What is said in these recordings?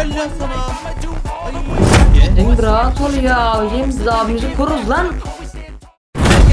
Helal lan sana. Emre at ol ya. James abimizi koruz lan.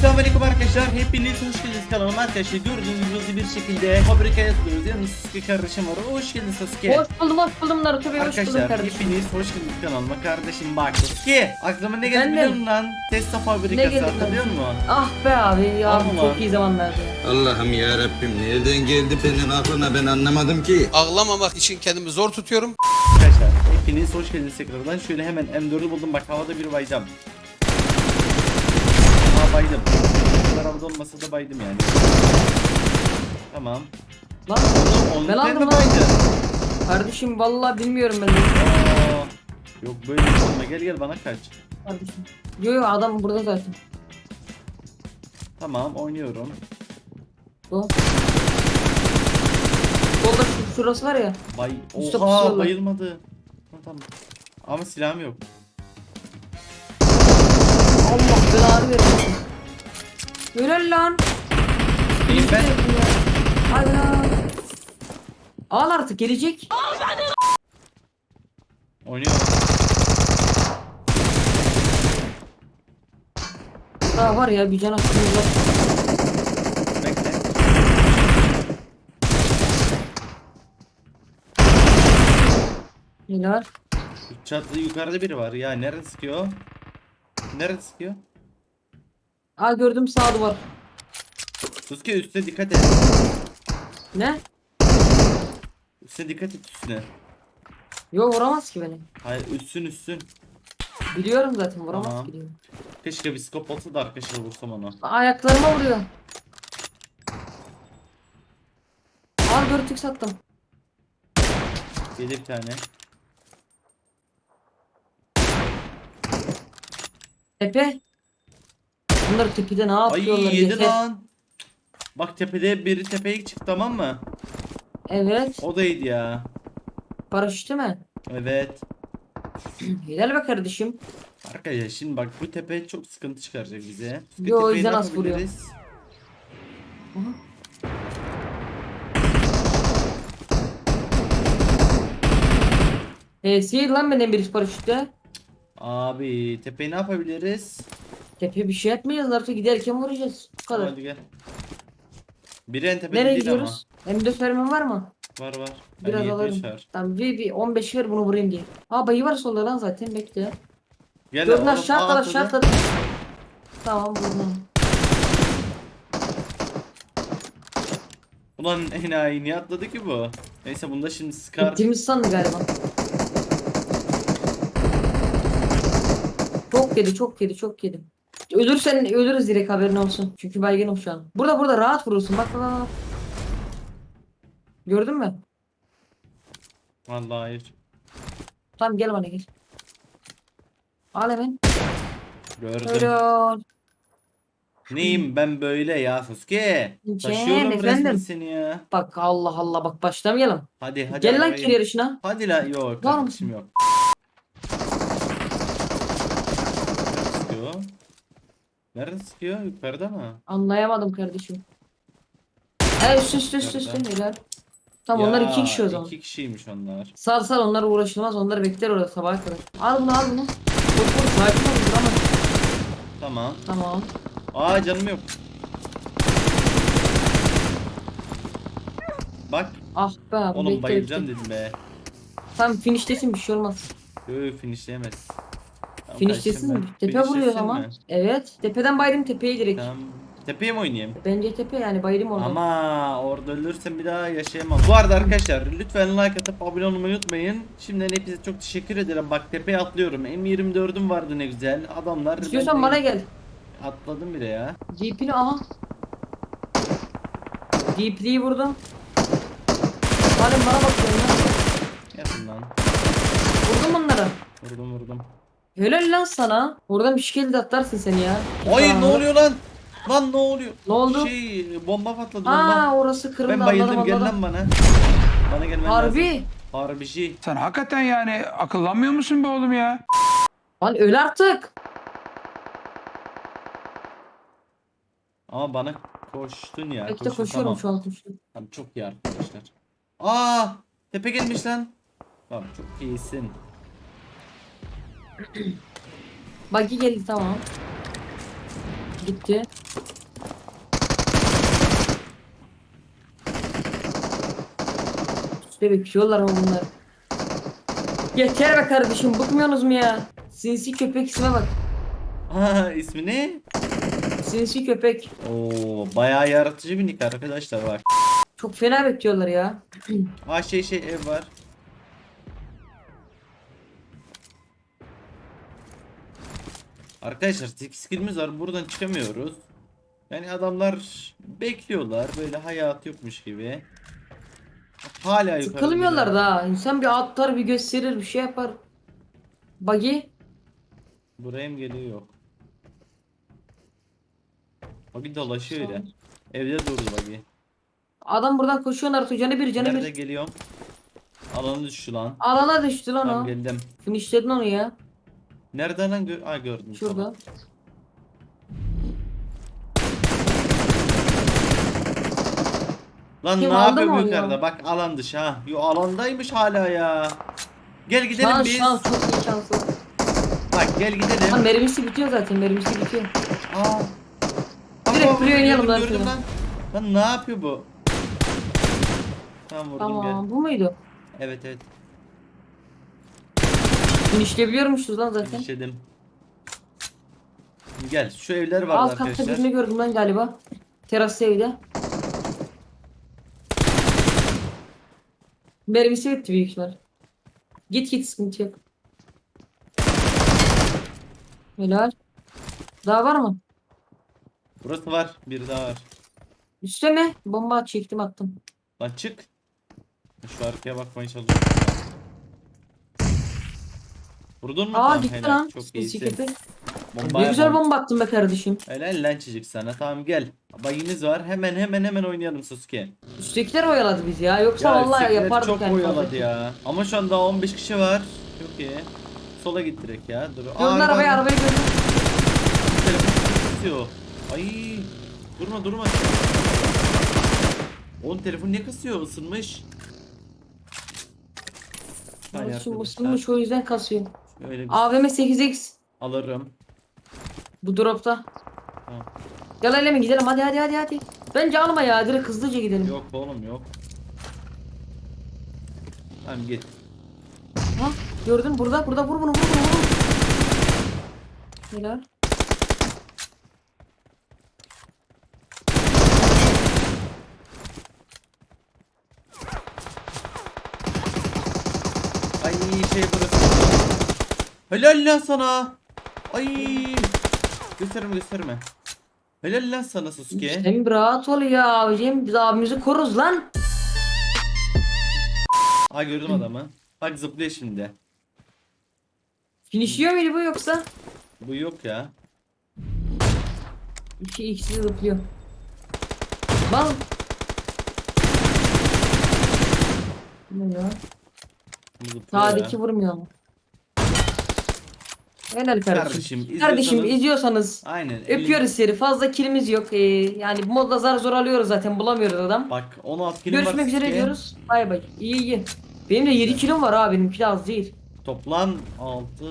Selamünaleyküm arkadaşlar. Hepiniz hoş geldiniz kanalıma arkadaşlar. Gördüğünüz gibi hızlı bir şekilde fabrika yapıyoruz. Yanımda Sasuke kardeşim var. Hoş geldin Sasuke. Hoş buldum hoş buldum Naruto Bey hoş buldum Arkadaşlar kardeşim. hepiniz hoş geldiniz kanalıma kardeşim bak Sasuke aklıma ne geldi Ben de- biliyor musun lan Tesla Ne fabrikası geldi hatırlıyor musun? Ah be abi ya Ama çok iyi zamanlardı. Allah'ım ya Rabbim nereden geldi senin aklına ben anlamadım ki. Ağlamamak için kendimi zor tutuyorum. Arkadaşlar hepiniz hoş geldiniz tekrardan şöyle hemen M4'ü buldum bak havada bir bayacağım Aa baydım Bu arabada olmasa da baydım yani Tamam Lan Onu Ben sen aldım mi lan. baydın? kardeşim vallahi bilmiyorum ben de. Aa, Yok böyle bir şey olma gel gel bana kaç Kardeşim. Yo yo adam burada zaten. Tamam oynuyorum Bu. Solda şu, şurası var ya. Bay Oha bayılmadı Ha, Tamam Ama silahım yok Allah belanı versin. Helal lan. İyiyim ben lan. Al artık gelecek. Oynuyorum Daha var ya bir can aklımız var. Bekle Helal. Çatlı yukarıda biri var ya nerede sıkıyor? Nerede sıkıyor? Aa gördüm sağ duvar. Suske üstüne dikkat et. Ne? Üstüne dikkat et üstüne. Yo vuramaz ki beni. Hayır üstün üstün. Biliyorum zaten vuramaz Tamam. ki diyorum. Keşke bir skop olsa da arkadaşlar vursam onu. Ayaklarıma vuruyor. Al dörtlük sattım. Yedi bir tane. Tepe. Bunlar tepede ne Ay yapıyorlar? yedi yeter. lan. Bak tepede biri tepeye çıktı tamam mı? Evet. O da yedi ya. Paraşütü mü? Evet. Helal be kardeşim. Arkadaşlar şimdi bak bu tepe çok sıkıntı çıkaracak bize. Yo, o yüzden az vuruyor. yapabiliriz? H'si lan benim bir paraşütte. Abi tepeyi ne yapabiliriz? Tepe bir şey yapmayacağız artık giderken vuracağız. Bu kadar. Hadi gel. Biri en tepede Nereye değil gidiyoruz? M4 vermen var mı? ama. Var var. Biraz Hani alırım. 70 var. Tamam bir, bir 15 ver bunu vurayım diye. Aa bayı var solda lan zaten bekle. Gel Gördün oğlum, aşağı atladı aşağı atladı. Tamam vurdum. Ulan enayi niye atladı ki bu? Neyse bunda şimdi Scar Bittimiz sandı galiba. Çok yedi çok yedi çok yedi. Ölürsen ölürüz direkt haberin olsun. Çünkü baygınım şu an. Burada burada rahat vurursun bak bak bak. Gördün mü? Vallahi hayır. Tamam gel bana gel. Al hemen. Gördüm. Helal. Neyim ben böyle ya Sasuke? Taşıyorum efendim. resmen seni ya. Bak Allah Allah bak başlamayalım. Hadi hadi. Gel lan arabaya kir yarışına. Hadi la yok Var kardeşim yok. Sıkıyor. Nerede sıkıyor? Yukarıda mı? Anlayamadım kardeşim. Evet üst üst üst üst Nerede? helal. Tamam onlar iki kişi o zaman. İki kişiymiş onlar. Sal sal onlar uğraşılmaz onlar bekler orada sabaha kadar. Al bunu al bunu. Vur vur sakin ol vuramaz. Tamam. Tamam. Aa canım yok. Bak Ah be abi oğlum bekle bayılacağım bekle. dedim be. Tamam finish'tesin bir şey olmaz. Yoo finishleyemez. Kardeşim mi? Tepe vuruyor ama. Evet. Tepeden baydım tepeye direkt. Tamam. Tepeye mi oynayayım? Bence tepe yani baydım orada. Ama orada ölürsem bir daha yaşayamam. Bu arada arkadaşlar lütfen like atıp abone olmayı unutmayın. Şimdiden hepinize çok teşekkür ederim. Bak tepeye atlıyorum. M24'üm vardı ne güzel. Adamlar İstiyorsan bana gel. Atladım bile ya. Jeep'ini aha. Deep'liği vurdum. Halim bana bakıyorsun lan. Yapın lan. Vurdum bunları. Vurdum vurdum. Helal lan sana. Oradan bir şekilde atlarsın seni ya. Hayır ne oluyor lan? Lan ne oluyor? Ne oldu? Şey bomba patladı bomba. Aa orası kırıldı ben bayıldım anladım gel lan bana. Bana gelmen lazım. Harbi. Harbici. Sen hakikaten yani akıllanmıyor musun be oğlum ya? Lan öl artık. Ama bana koştun ya. Bekle koşuyorum tamam. şu an koşuyorum. Tamam çok iyi arkadaşlar. Aa tepe gelmiş lan. Tamam çok iyisin. Buggy geldi tamam. Gitti. İşte bekliyorlar ama bunlar. Yeter be kardeşim bıkmıyorsunuz mu ya? Sinsi köpek isme bak. Aa ismi ne? Sinsi köpek. Oo bayağı yaratıcı bir nick arkadaşlar bak. Çok fena bekliyorlar ya. Aa şey şey ev var. Arkadaşlar 8 skillimiz var. Buradan çıkamıyoruz. Yani adamlar bekliyorlar. Böyle hayat yokmuş gibi. Hala yukarı. Sıkılmıyorlar da. İnsan bir atlar bir gösterir bir şey yapar. Buggy. Buraya mı geliyor yok. Bagi dolaşıyor öyle. Evde durdu Bagi. Adam buradan koşuyor Naruto canı bir canı Nerede bir. geliyorum? Alanı düştü lan. Alana düştü lan Tamam o. geldim. Finishledin onu ya. Nereden lan gö Aa, gördüm. Şurada. Tamam. Lan Kim ne yapıyor bu yukarıda? Bak alan dışı ha. Yo alandaymış hala ya. Gel gidelim Şans biz. şans çok iyi şanslı. Bak gel gidelim. Lan mermisi bitiyor zaten mermisi bitiyor. Aa. Direkt buraya oynayalım lan gördüm lan. Lan ne yapıyor bu? Tamam vurdum Tamam gel. bu muydu? Evet evet. Finishleyebiliyormuşuz lan zaten. İşledim. Gel şu evler var Alt katta arkadaşlar. birini gördüm lan galiba. Terasta evde. Mermisi bitti büyük ihtimal. Git git sıkıntı yok. Helal. Daha var mı? Burası var. Bir daha var. Üste mi? Bomba çektim attım. Lan çık. Şu arkaya bakmaya çalışıyorum. Vurdun mu? Aa Tamam, gitti helal. lan. Çok iyisin. Bomba Ne güzel bomba attın be kardeşim. Helal lan çocuk sana. Tamam gel. Bayimiz var. Hemen hemen hemen oynayalım Sasuke. Üsttekiler oyaladı bizi ya. Yoksa vallahi üsttekiler yapardık çok yani. oyaladı fazla. ya. Ama şu anda 15 kişi var. Çok iyi. Sola git direkt ya. Dur. Gördün arabayı arabayı gördün. Telefon kasıyor. Ay. Durma durma. Oğlum telefon ne kasıyor? Isınmış. Isınmış o yüzden kasıyor. Öyle bir AVM 8x. alırım. Bu dropta. Tamam. Gel hele mi gidelim hadi hadi hadi hadi. Bence alma ya direkt hızlıca gidelim. Yok oğlum yok. Tamam git. Ha gördün burada burada vur bunu vur bunu vur. Helal. Ay şey burası. Helal lan sana. Ay. Gösterme gösterme. Helal lan sana. Sen bir rahat ol ya abicim. Biz abimizi koruz lan. Aa gördüm adamı. Bak zıplıyor şimdi. Finishliyor muydu bu yoksa? Bu yok ya. İki ikisi zıplıyor. Bal. Ne ya? Bu zıplıyor Sağdaki ya. vurmuyor ama. Helal kardeşim. Kardeşim, Kardeşim izliyorsanız- izliyorsanız Aynen. elin- öpüyoruz seni. Fazla kilimiz yok. Ee, yani bu modda zar zor alıyoruz zaten bulamıyoruz adam. Bak 16 kilim var Görüşmek üzere Sasuke. diyoruz. Bay bay. İyi iyi. Benim de 7 kilom var abi benimki de az değil. Toplam 6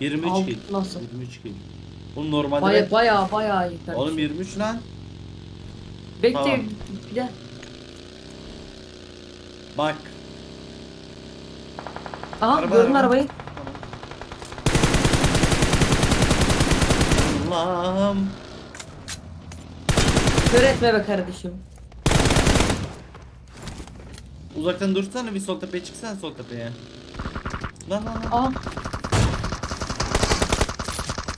23 Altı kill. nasıl? 23 kill. Oğlum normalde Baya baya baya iyi kardeşim. Oğlum 23 lan. Bekle Tamam. bir de. Bak. Aha Araba, gördün araba. arabayı. Allah'ım. Kör etme be kardeşim. Uzaktan dursana bir sol tepeye çıksana sol tepeye. Lan lan lan. Aha.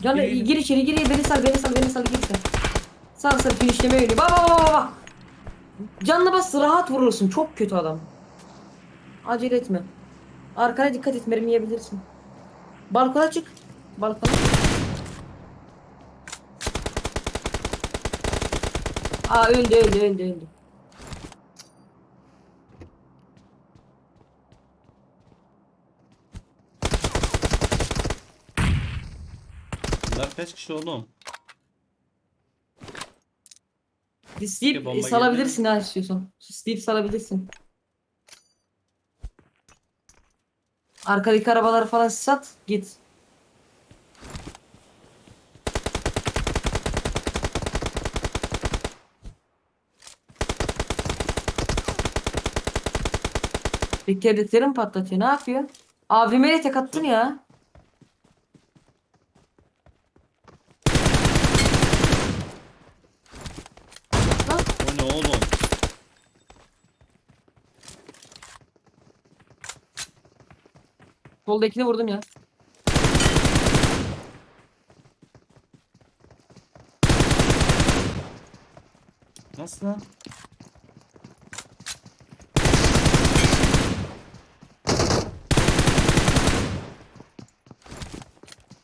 Can Gir, gir. gir içeri gir beni sal beni sal beni sal gir sen. Sal sal finishleme yönü. Bak bak bak bak. Canlı bas rahat vurursun. Çok kötü adam. Acele etme. Arkana dikkat et mermi yiyebilirsin. Balkona çık. Balkona. Aa öldü öldü öldü öldü. Bunlar kaç kişi oğlum? Sisleyip bomba salabilirsin ha istiyorsan. Sisleyip salabilirsin. Arkadaki arabaları falan sat git. Tekerlekleri mi patlatıyor? Ne yapıyor? Abime tek attın ya. O ne oğlum? soldakini vurdum ya. Nasıl lan?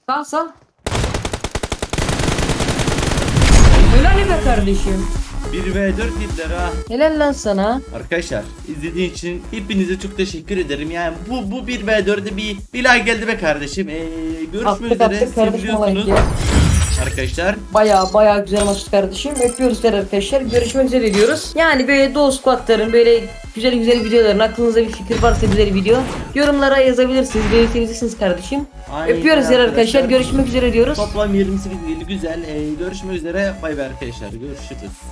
Sal sal. Helal be kardeşim. 1v4 dediler ha. Helal lan sana. Arkadaşlar izlediğiniz için hepinize çok teşekkür ederim. Yani bu bu 1v4'e bir bir like geldi be kardeşim. Ee, görüşmek Attık üzere. attık kardeşim. Arkadaşlar Baya baya güzel maçtı kardeşim. Öpüyoruz sizleri arkadaşlar. Görüşmek üzere diyoruz. Yani böyle Doğu Squad'ların böyle güzel güzel videoların aklınıza bir fikir varsa güzel video yorumlara yazabilirsiniz. Belirtebilirsiniz kardeşim. Aynen Öpüyoruz sizleri arkadaşlar. arkadaşlar. Görüşmek üzere diyoruz. toplam 28 güzel. Ee, görüşmek üzere. Bay bay arkadaşlar. Görüşürüz.